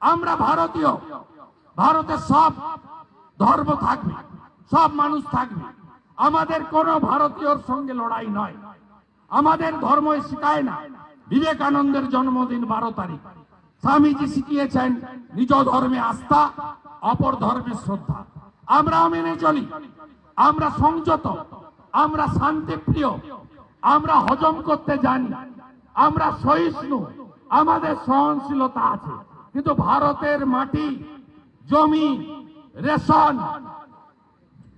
আমরা ভারতীয়। ভারতের সব ধর্ম থাকবে, সব মানুষ থাকবে। আমাদের কোন ভারতীয়র সঙ্গে লড়াই নয়। আমাদের ধর্ম শিখায় না। বিবেকানন্দের জন্মদিন বারো তারিখ। স্বামীজি শিখিয়েছেন, নিজ ধর্মে আস্থা, অপর ধর্মে শ্রদ্ধা। আমরা মেনে চলি। আমরা সংযত। আমরা শান্তিপ্রিয়। আমরা হজম করতে জানি। আমরা সহিষ্ণু। আমাদের সহনশীলতা আছে। কিন্তু ভারতের মাটি, জমি, রেশন,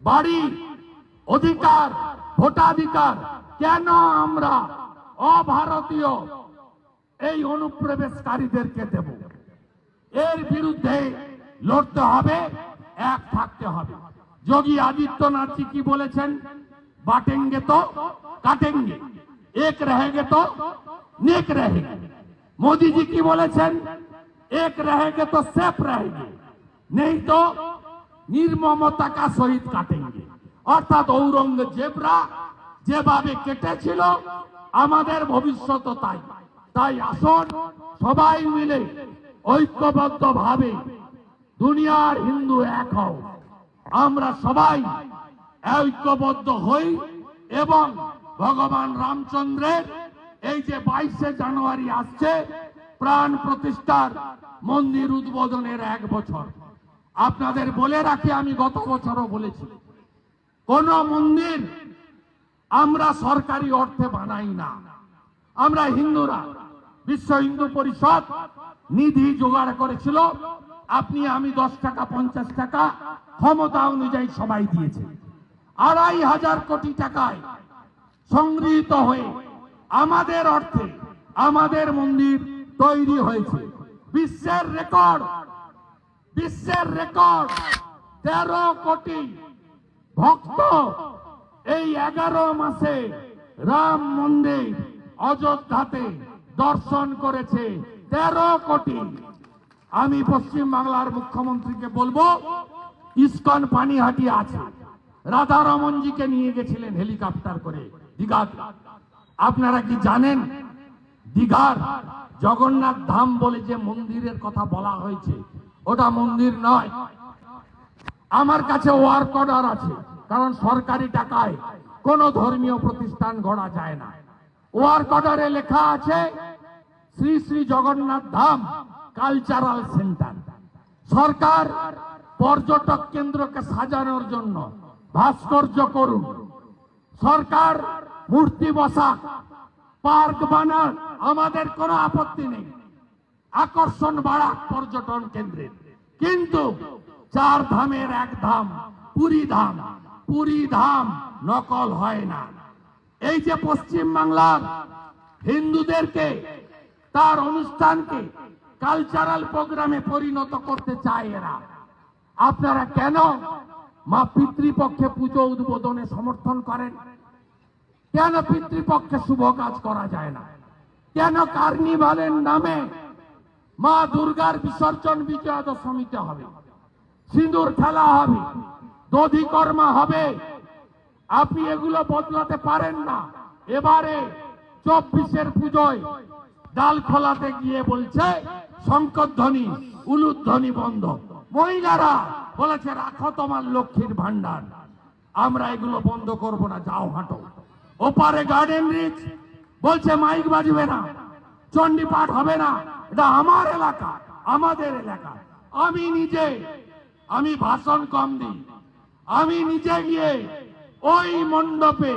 বাড়ি, অধিকার, ভোটাধিকার, কেন আমরা অভারতীয় এই অনুপ্রবেশকারীদেরকে দেব? এর বিরুদ্ধে লড়তে হবে, এক থাকতে হবে। যোগী আদিত্যনাথ কি বলেছেন? বাটেঙ্গে তো কাটেঙ্গে, এক রেহেগে তো নেক রেহেগে। মোদিজি কি বলেছেন? এক रहेंगे তো सेफ रहेंगे नहीं तो নির্মমতা কা সহিত কাটেঙ্গে অর্থাৎ ঔরঙ্গজেবরা যেভাবে কেটেছিল আমাদের ভবিষ্যৎ তাই তাই আসুন সবাই মিলে ঐক্যবদ্ধ ভাবে দুনিয়ার হিন্দু এক হও আমরা সবাই ঐক্যবদ্ধ হই এবং ভগবান রামচন্দ্রের এই যে বাইশে জানুয়ারি আসছে প্রাণ প্রতিষ্ঠার মন্দির উদ্বোধনের এক বছর। আপনাদের বলে রাখি, আমি গত বছরও বলেছি, কোন মন্দির আমরা সরকারি অর্থে বানাই না। আমরা হিন্দুরা, বিশ্ব হিন্দু পরিষদ নিধি জোগাড় করেছিল। আপনি, আমি দশ টাকা, পঞ্চাশ টাকা ক্ষমতা অনুযায়ী সবাই দিয়েছে। আড়াই হাজার কোটি টাকায় সংগৃহীত হয়ে আমাদের অর্থে আমাদের মন্দির তৈরি হয়েছে। বিশ্বের রেকর্ড বিশ্বের রেকর্ড, তেরো কোটি ভক্ত এই এগারো মাসে রাম মন্দির অযোধ্যাতে দর্শন করেছে। তেরো কোটি। আমি পশ্চিম বাংলার মুখ্যমন্ত্রীকে বলব, ইস্কন পানিহাটি আছে। রাধা রমনজিকে নিয়ে গেছিলেন হেলিকপ্টার করে দীঘা আপনারা কি জানেন? দীঘার জগন্নাথ ধাম বলে যে মন্দিরের কথা বলা হয়েছে, ওটা মন্দির নয়। আমার কাছে ওয়ার্ক অর্ডার আছে, কারণ সরকারি টাকায় কোন ধর্মীয় প্রতিষ্ঠান গড়া যায় না। ওয়ার্ক অর্ডারে লেখা আছে, শ্রী শ্রী জগন্নাথ ধাম কালচারাল সেন্টার। সরকার পর্যটক কেন্দ্রকে সাজানোর জন্য ভাস্কর্য করুন। সরকার মূর্তি বসা পার্ক বানান আমাদের কোনো আপত্তি নেই। আকর্ষণ বাড়া পর্যটন কেন্দ্রের কিন্তু চার ধামের এক ধাম, পুরী ধাম পুরী ধাম নকল হয় না। এই যে পশ্চিম বাংলার হিন্দুদেরকে তার অনুষ্ঠানকে কালচারাল প্রোগ্রামে পরিণত করতে চায় এরা, আপনারা কেন মা পিতৃপক্ষে পুজো উদ্বোধনে সমর্থন করেন? কেন পিতৃপক্ষে শুভ কাজ করা যায় না? কেন কার্নিভালের নামে মা দুর্গার বিসর্জন বিজয়া দশমীতে হবে? সিঁদুর খেলা হবে দধিকর্মা হবে। আপনি এগুলো বদলাতে পারেন না। এবারে চব্বিশের পুজোয় ডাল খোলাতে গিয়ে বলছে শঙ্করধ্বনি উলুধ্বনি বন্ধ। মহিলারা বলেছে, রাখো তোমার লক্ষ্মীর ভান্ডার আমরা এগুলো বন্ধ করব না, যাও হাঁটো। ওপারে গার্ডেন রিচ বলছে মাইক বাজবে না, চণ্ডী পাঠ হবে না, এটা আমার এলাকা, আমাদের এলাকা। আমি নিজে, আমি ভাষণ কম দিই, আমি নিজে গিয়ে ওই মণ্ডপে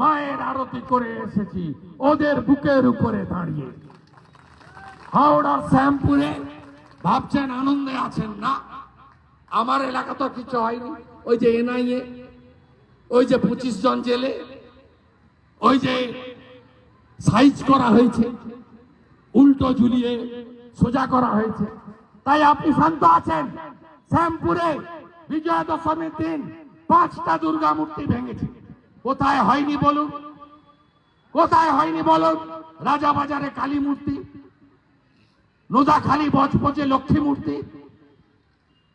মায়ের আরতি করে এসেছি, ওদের বুকের উপরে দাঁড়িয়ে। হাওড়ার শ্যামপুরে ভাবছেন আনন্দে আছেন না? আমার এলাকা তো কিছু হয়নি, ওই যে এনআইএ, ওই যে পঁচিশ জন জেলে ওই যে সাইজ করা হয়েছে, উল্টো ঝুলিয়ে সোজা করা হয়েছে। তাই আপনি শান্ত আছেন? শ্যামপুরে বিজয়া দশমীর দিন পাঁচটা দুর্গা মূর্তি ভেঙেছে। কোথায় হয়নি বলুন? কোথায় হয়নি বলুন? রাজা বাজারে কালী মূর্তি নোদাখালী বজপজে লক্ষ্মী মূর্তি,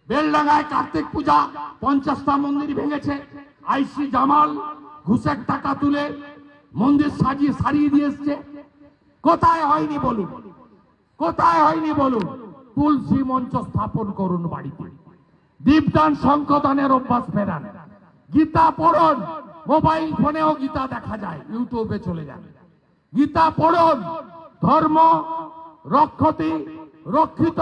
বেলডাঙ্গায় কার্তিক পূজা, পঞ্চাশটা মন্দির ভেঙেছে। আইসি জামাল, ঘুষের টাকা তুলে মন্দির সাজিয়ে সারিয়ে দিয়ে এসছে। কোথায় হয়নি বলুন? কোথায় হয়নি বলুন? তুলসী মঞ্চ স্থাপন করুন বাড়িতে। দীপদান শঙ্খদানের অভ্যাস ফেরান। গীতা পড়ুন, মোবাইল ফোনেও গীতা দেখা যায়, ইউটিউবে চলে যান। গীতা পড়ুন, ধর্ম, রক্ষতি, রক্ষিত,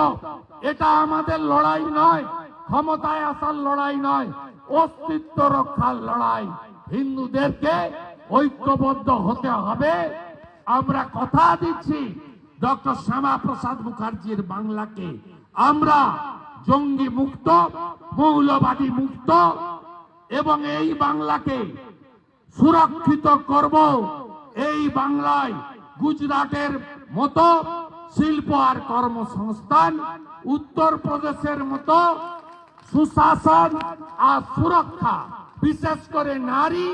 এটা আমাদের লড়াই নয়, ক্ষমতায় আসার লড়াই নয়, অস্তিত্ব রক্ষার লড়াই। হিন্দুদেরকে ঐক্যবদ্ধ হতে হবে। আমরা কথা দিচ্ছি ডক্টর শ্যামা প্রসাদ মুখার্জির বাংলাকে। আমরা জঙ্গি মুক্ত, মৌলবাদী মুক্ত এবং এই বাংলাকে সুরক্ষিত করব। এই বাংলায় গুজরাটের মতো শিল্প আর কর্মসংস্থান উত্তর প্রদেশের মতো সুশাসন আর সুরক্ষা, বিশেষ করে নারী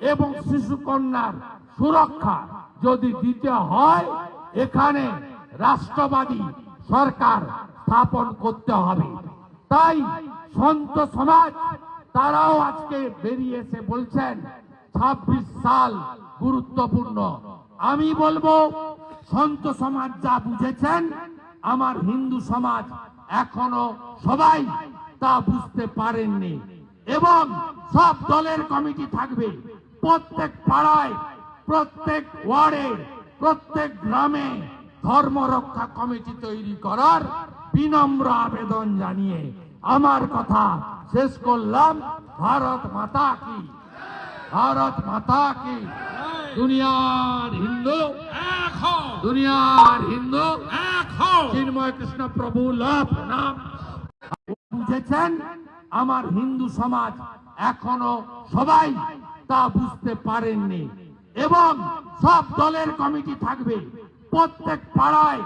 এবং শিশু কন্যার সুরক্ষা যদি দিতে হয়, এখানে রাষ্ট্রবাদী সরকার স্থাপন করতে হবে। তাই সন্ত সমাজ, তারাও আজকে বেরিয়ে এসে বলছেন, ছাব্বিশ সাল গুরুত্বপূর্ণ। আমি বলব, সন্ত সমাজ যা বুঝেছেন, আমার হিন্দু সমাজ এখনও সবাই তা বুঝতে পারেননি। এবং সব দলের কমিটি থাকবে। প্রত্যেক পাড়ায় প্রত্যেক ওয়ার্ডে প্রত্যেক গ্রামে ধর্ম রক্ষা কমিটি তৈরি করার বিনম্র আবেদন জানিয়ে আমার কথা শেষ করলাম। ভারত মাতা কি? ভারত মাতা কি? দুনিয়ার হিন্দু? দুনিয়ার হিন্দু? চিন্ময় কৃষ্ণ প্রভু লাভ নাম। বুঝেছেন? আমার হিন্দু সমাজ এখনও সবাই তা বুঝতে পারেননি। এবং সব দলের কমিটি থাকবে। প্রত্যেক পাড়ায়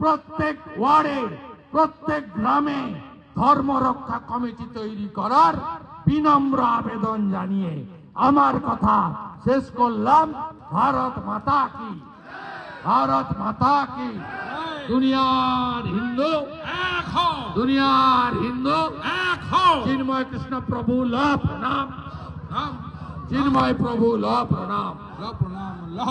প্রত্যেক ওয়ার্ডে প্রত্যেক গ্রামে ধর্ম রক্ষা কমিটি তৈরি করার বিনম্র আবেদন জানিয়ে আমার কথা শেষ করলাম। ভারত মাতা কি? ভারত মাতা কি? দুনিয়ার হিন্দু? এক দুনিয়ার হিন্দু? এক চিন্ময় কৃষ্ণ প্রভু লাভ প্রণাম রাম চিন্ময় প্রভু লাভ প্রণাম লহ প্রণাম লহ